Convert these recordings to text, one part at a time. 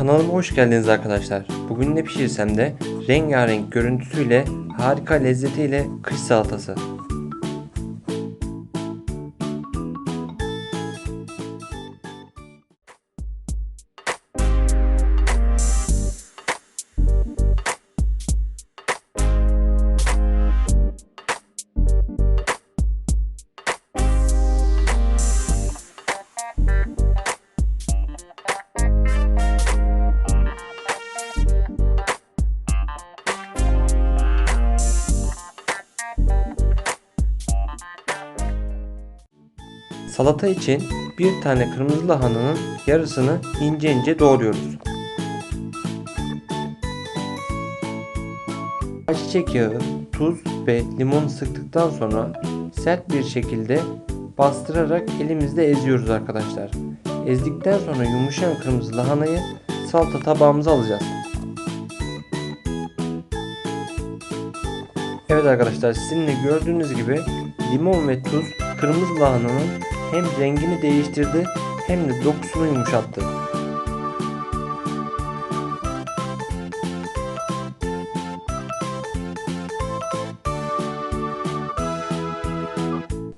Kanalıma hoş geldiniz arkadaşlar. Bugün ne pişirsem de rengarenk görüntüsüyle harika lezzetiyle kış salatası. Salata için bir tane kırmızı lahananın yarısını ince ince doğruyoruz. Ayçiçek yağı, tuz ve limon sıktıktan sonra sert bir şekilde bastırarak elimizde eziyoruz arkadaşlar. Ezdikten sonra yumuşayan kırmızı lahanayı salata tabağımıza alacağız. Evet arkadaşlar sizin de gördüğünüz gibi limon ve tuz kırmızı lahananın hem rengini değiştirdi hem de dokusunu yumuşattı.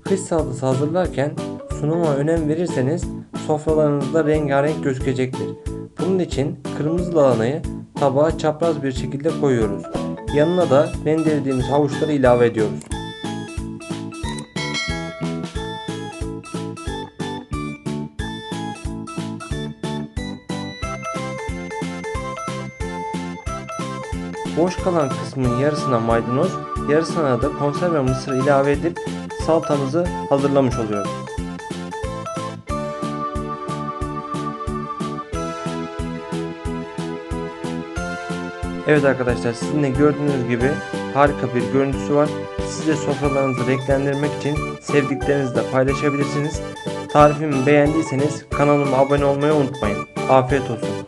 Kış salatası hazırlarken sunuma önem verirseniz sofralarınızda rengarenk gözükecektir. Bunun için kırmızı lahanayı tabağa çapraz bir şekilde koyuyoruz. Yanına da rendelediğimiz havuçları ilave ediyoruz. Boş kalan kısmın yarısına maydanoz, yarısına da konserve mısır ilave edip salatamızı hazırlamış oluyoruz. Evet arkadaşlar sizin de gördüğünüz gibi harika bir görüntüsü var. Siz de sofralarınızı renklendirmek için sevdiklerinizle paylaşabilirsiniz. Tarifimi beğendiyseniz kanalıma abone olmayı unutmayın. Afiyet olsun.